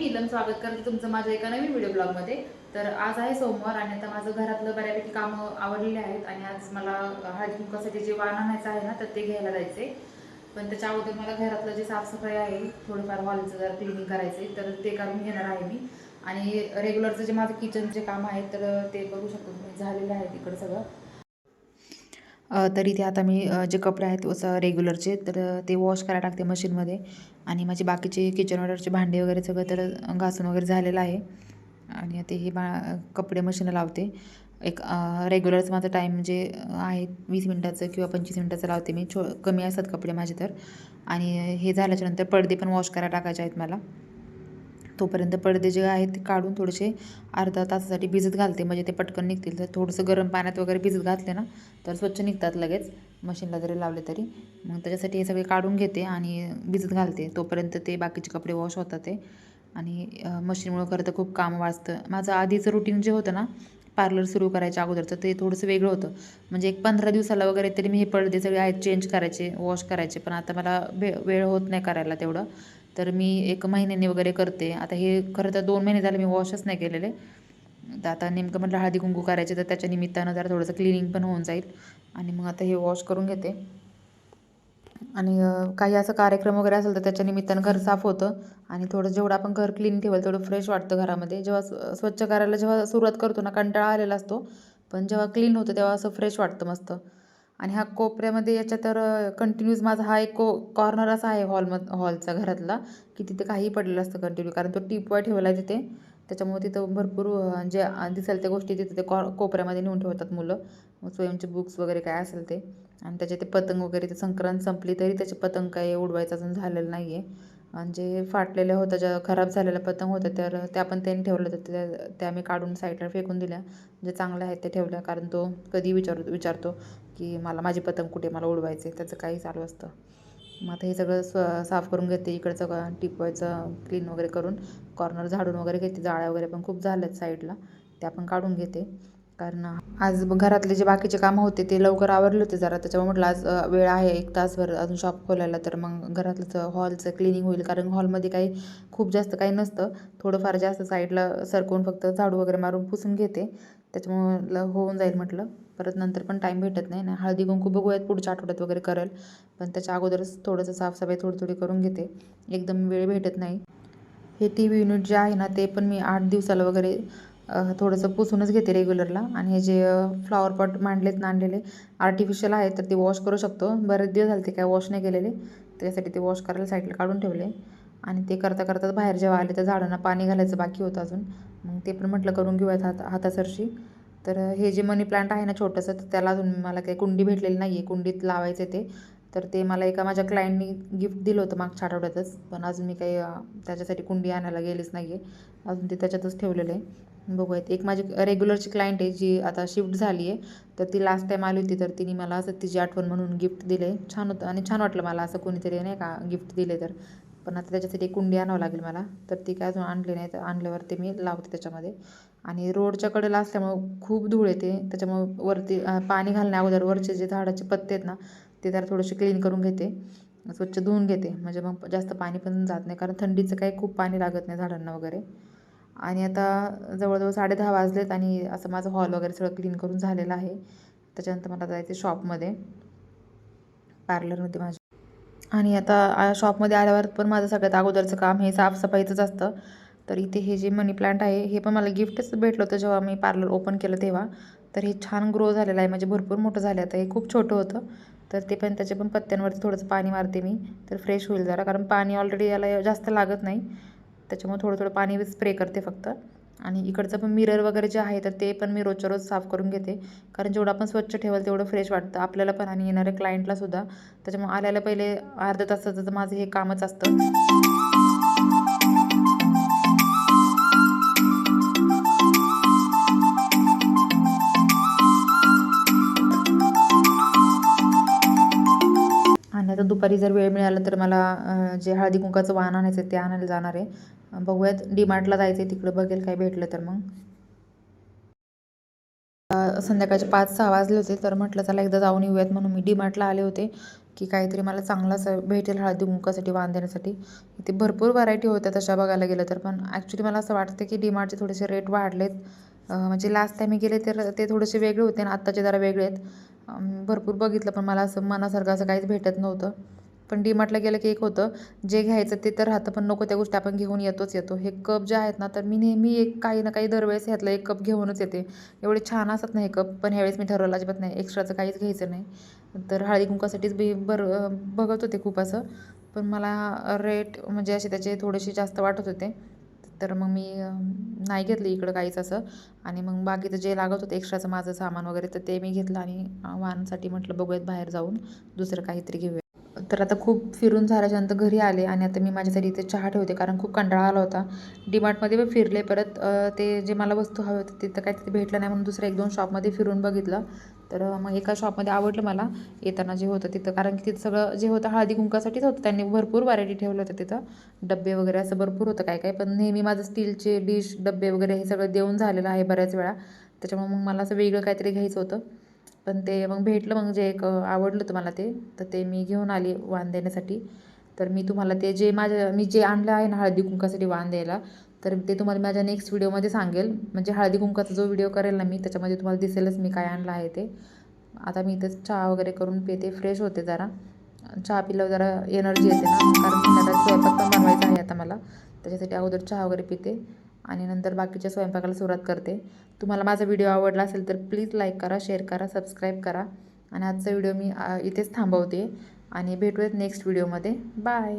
मी नीलम स्वागत करते तुमचं माझ्या एका नवीन व्हिडिओ ब्लॉगमध्ये तर आज आहे सोमवार आणि आता माझं घरातलं बऱ्यापैकी कामं आवडलेले आहेत आणि आज मला हळदी कुंकासाठी जे वाण आणायचं आहे ना तर ते घ्यायला जायचे पण त्याच्या अगोदर मला घरातलं जे साफसफाई आहे थोडंफार हॉलचं जर क्लिनिंग करायचे तर ते करून घेणार आहे मी. आणि रेग्युलरचं जे माझं किचनचे काम आहे तर ते बघू शकतो तुम्ही. झालेलं आहे तिकडं सगळं. तर इथे आता मी जे कपडे आहेत असं रेग्युलरचे तर ते वॉश करायला टाकते मशीनमध्ये आणि माझे बाकीचे किचन ऑर्डरचे भांडे वगैरे सगळं तर घासून वगैरे झालेलं आहे. आणि आता हे बा कपडे मशीनला लावते. एक रेग्युलरचं माझं टाईम जे आहे वीस मिनटाचं किंवा पंचवीस मिनटाचं लावते मी. छो कमी असतात कपडे माझे तर. आणि हे झाल्याच्यानंतर पडदे पण वॉश करायला टाकायचे आहेत मला. तोपर्यंत पडदे जे आहेत ते काढून थोडेसे अर्धा तासासाठी भिजत घालते. म्हणजे ते पटकन निघतील. तर थोडंसं गरम पाण्यात वगैरे भिजत घातले ना तर स्वच्छ निघतात लगेच. मशीनला जरी लावले तरी. मग त्याच्यासाठी हे सगळे काढून घेते आणि भिजत घालते. तोपर्यंत ते बाकीचे कपडे वॉश होतात ते. आणि मशीनमुळं खरं तर खूप काम वाचतं. माझं आधीचं रुटीन जे होतं ना पार्लर सुरू करायच्या अगोदरचं ते थोडंसं वेगळं होतं. म्हणजे एक पंधरा दिवसाला वगैरे तरी मी हे पडदे सगळे आहेत चेंज करायचे वॉश करायचे. पण आता मला वे वेळ होत नाही करायला तेवढं. तर मी एक महिन्याने वगैरे करते. आता हे खरं तर दोन महिने झाले मी वॉशच नाही केलेले. तर आता नेमकं म्हटलं हळदी कुंकू करायचे तर त्याच्या निमित्तानं जरा थोडंसं क्लिनिंग पण होऊन जाईल. आणि मग आता हे वॉश करून घेते. आणि काही असं कार्यक्रम वगैरे असेल तर त्याच्या निमित्तानं घर साफ होतं. आणि थोडं जेवढं आपण घर क्लीन ठेवाल तेवढं फ्रेश वाटतं घरामध्ये. जेव्हा स्वच्छ करायला जेव्हा सुरुवात करतो ना कंटाळा आलेला असतो. पण जेव्हा क्लीन होतं तेव्हा असं फ्रेश वाटतं मस्त. आणि हा कोपऱ्यामध्ये याच्या तर कंटिन्यूज माझा हा एक को कॉर्नर असा आहे हॉलमध हॉलचा घरातला की तिथे काही पडलेलं असतं कंटिन्यू कारण तो टिपवा ठेवला आहे तिथे. त्याच्यामुळे तिथं भरपूर जे दिसेल त्या गोष्टी तिथे ते कॉ कोपऱ्यामध्ये नेऊन ठेवतात मुलं. मग स्वयंचे बुक्स वगैरे काय असेल ते. आणि त्याचे ते पतंग वगैरे ते संक्रांत संपली तरी त्याचे पतंग काही उडवायचं अजून झालेलं नाही आहे आणि जे फाटलेल्या होत्या ज्या खराब झालेल्या पतंग होत्या तर त्या पण त्यांनी ठेवल्या तर त्या त्या मी काढून साईडला फेकून दिल्या. जे चांगल्या आहेत ते ठेवल्या. कारण तो कधी विचार विचारतो. की मला माझी पतंग कुठे मला उडवायचे त्याचं काही चालू असतं. मग आता हे सगळं स्व साफ करून घेते इकडचं टिपवायचं क्लीन वगैरे करून कॉर्नर झाडून वगैरे घेते जाळ्या वगैरे पण खूप झाल्यात साईडला त्या पण काढून घेते. कारण आज घरातले जे बाकीचे कामं होते ते लवकर आवरले होते जरा त्याच्यामुळे म्हटलं आज वेळ आहे एक तासभर अजून शॉप खोलायला तर मग घरातलं हॉलचं क्लिनिंग होईल. कारण हॉलमध्ये काही खूप जास्त काही नसतं थोडंफार जास्त साईडला सरकवून फक्त झाडू वगैरे मारून पुसून घेते. त्याच्यामुळं ल- होऊन जाईल म्हटलं. परत नंतर पण टाईम भेटत नाही. ना हळदी कुंकू बघूयात पुढच्या आठवड्यात वगैरे करेल. पण त्याच्या अगोदरच थोडंसं साफसफाई थोडी थोडी करून घेते. एकदम वेळ भेटत नाही. हे टी व्ही युनिट जे आहे ना ते पण मी आठ दिवसाला वगैरे थोडंसं पुसूनच घेते रेग्युलरला आणि हे जे फ्लॉवर पॉट मांडलेत ना आणलेले आर्टिफिशियल आहे तर ते वॉश करू शकतो. बरेच दिवस झाले ते काय वॉश नाही केलेले. त्यासाठी ते वॉश करायला साईडला काढून ठेवले. आणि ते करता करता बाहेर जेव्हा आले तर झाडांना पाणी घालायचं बाकी होतं अजून. मग ते पण म्हटलं करून घेऊयात हात हातासरशी. तर हे जे मनी प्लांट आहे ना छोटंसं तर त्याला अजून मला काही कुंडी भेटलेली नाही आहे कुंडीत लावायचे ते. तर ते मला एका माझ्या क्लायंटनी गिफ्ट दिलं होतं मागच्या आठवड्यातच. पण अजून मी काही त्याच्यासाठी कुंडी आणायला गेलीच नाही आहे अजून ते त्याच्यातच ठेवलेलं आहे. बघूयात. एक माझी रेग्युलरची क्लायंट आहे जी आता शिफ्ट झाली आहे तर ती लास्ट टाईम आली होती तर तिने मला असं तिची आठवण म्हणून गिफ्ट दिले छान होतं आणि छान वाटलं मला असं कोणीतरी नाही का गिफ्ट दिले तर. पण आता त्याच्यासाठी एक कुंडी आणावं लागेल मला. तर ती काय अजून आणली नाही तर आणल्यावर ते मी लावते त्याच्यामध्ये. आणि रोडच्या कडेला असल्यामुळं खूप धूळ येते. त्याच्यामुळं वरती पाणी घालण्या अगोदर वरचे जे झाडाचे पत्ते आहेत ना ते जरा थोडेसे क्लीन करून घेते. स्वच्छ धुवून घेते. म्हणजे मग जास्त पाणी पण जात नाही. कारण थंडीचं काही खूप पाणी लागत नाही झाडांना वगैरे. आणि आता जवळजवळ साडे दहा वाजलेत आणि असं माझं हॉल वगैरे सगळं क्लीन करून झालेलं आहे. त्याच्यानंतर मला जायचं शॉपमध्ये पार्लरमध्ये माझ्या आणि आता शॉपमध्ये आल्यावर पण माझं सगळ्यात अगोदरचं काम हे साफसफाईचंच असतं. तर इथे हे जे मनी प्लांट आहे हे पण मला गिफ्टच भेटलं होतं जेव्हा मी पार्लर ओपन केलं तेव्हा. तर हे छान ग्रो झालेलं आहे म्हणजे भरपूर मोठं झालं आता हे खूप छोटं होतं. तर ते पण त्याच्या पण पत्त्यांवरती थोडंसं पाणी मारते मी. तर फ्रेश होईल जरा कारण पाणी ऑलरेडी याला जास्त लागत नाही. त्याच्यामुळे थोडं थोडं पाणी स्प्रे करते फक्त. आणि इकडचं पण मिरर वगैरे जे आहे तर ते पण मी रोजच्या रोज साफ करून घेते. कारण जेवढं आपण स्वच्छ ठेवाल तेवढं फ्रेश वाटतं. आपल्याला पण आणि येणाऱ्या क्लायंटला सुद्धा. त्याच्यामुळे आल्याला पहिले अर्धा तासाचं तर माझं हे कामच असतं. आणि आता दुपारी जर वेळ मिळाला तर मला जे हळदी कुंकाचं वाहन आणायचं आहे ते आणायला जाणार आहे. बघूयात. डीमार्टला जायचं आहे तिकडं बघेल काय भेटलं तर मग. संध्याकाळचे पाच सहा वाजले होते तर म्हटलं चला एकदा जाऊन येऊयात म्हणून मी डीमार्टला आले होते की काहीतरी मला चांगलं असं भेटेल हळदी कुंकासाठी वाण देण्यासाठी. इथे भरपूर व्हरायटी होत्या तशा बघायला गेलं तर पण ॲक्च्युली मला असं वाटतं की डीमार्टचे थोडेसे रेट वाढलेत. म्हणजे लास्ट टाईम मी गेले तर ते थोडेसे वेगळे होते आणि आत्ताचे जरा वेगळे आहेत. भरपूर बघितलं पण मला असं मनासारखं असं काहीच भेटत नव्हतं. पण डीमार्टला गेलं की एक होतं जे घ्यायचं ते तर राहतं पण नको त्या गोष्टी आपण घेऊन येतोच येतो. हे कप जे आहेत ना तर मी नेहमी एक काही ना काही दरवेळेस ह्यातलं एक कप घेऊनच येते. एवढे छान असत नाही कप पण ह्यावेळेस मी ठरवलं अजिबात नाही. एक्स्ट्राचं काहीच घ्यायचं नाही. तर हळदी कुंकासाठीच बी बर बघत होते खूप असं. पण मला रेट म्हणजे असे त्याचे थोडेसे जास्त वाटत होते. तर मग मी नाही घेतली इकडं काहीच असं. आणि मग बाकीचं जे लागत होतं एक्स्ट्राचं माझं सामान वगैरे तर ते मी घेतलं आणि वाहनसाठी म्हटलं बघूयात बाहेर जाऊन. दुसरं काहीतरी घेऊया. तर आता खूप फिरून झाल्याच्यानंतर घरी आले आणि आता मी माझ्यासाठी इथे चहा ठेवते कारण खूप कंटाळा आला होता. डीमार्टमध्ये पण फिरले परत ते जे मला वस्तू हवे होते तिथं काय तिथे भेटलं नाही म्हणून दुसऱ्या एक दोन शॉपमध्ये फिरून बघितलं. तर मग एका शॉपमध्ये आवडलं मला येताना जे होतं तिथं कारण की तिथं सगळं जे होतं हळदी कुंकासाठीच होतं. त्यांनी भरपूर व्हरायटी ठेवलं होतं तिथं. डब्बे वगैरे असं भरपूर होतं काय काय पण नेहमी माझं स्टीलचे डिश डब्बे वगैरे हे सगळं देऊन झालेलं आहे बऱ्याच वेळा. त्याच्यामुळे मग मला असं वेगळं काहीतरी घ्यायचं होतं. पण ते मग भेटलं मग जे एक आवडलं होतं मला ते तर ते मी घेऊन आली वाण देण्यासाठी. तर मी तुम्हाला ते जे माझ्या मी जे आणलं आहे ना हळदी कुंकासाठी वाण द्यायला तर ते तुम्हाला माझ्या नेक्स्ट व्हिडिओमध्ये सांगेल. म्हणजे हळदी कुंकाचा जो व्हिडिओ करेल ना मी त्याच्यामध्ये तुम्हाला दिसेलच मी काय आणलं आहे ते. आता मी इथं चहा वगैरे करून पिते फ्रेश होते जरा. चहा पिल्यावर जरा एनर्जी येते ना कारण संध्याकाळी स्वयंपाक पण बनवायचा आहे आता मला. त्याच्यासाठी अगोदर चहा वगैरे पिते. आणि नंतर बाकीच्या स्वयंपाकाला सुरुवात करते. तुम्हाला माझा व्हिडिओ आवडला असेल तर प्लीज लाईक करा शेअर करा सबस्क्राईब करा. आणि आजचा व्हिडिओ मी इथेच थांबवते. आणि भेटूयात नेक्स्ट व्हिडिओमध्ये. बाय.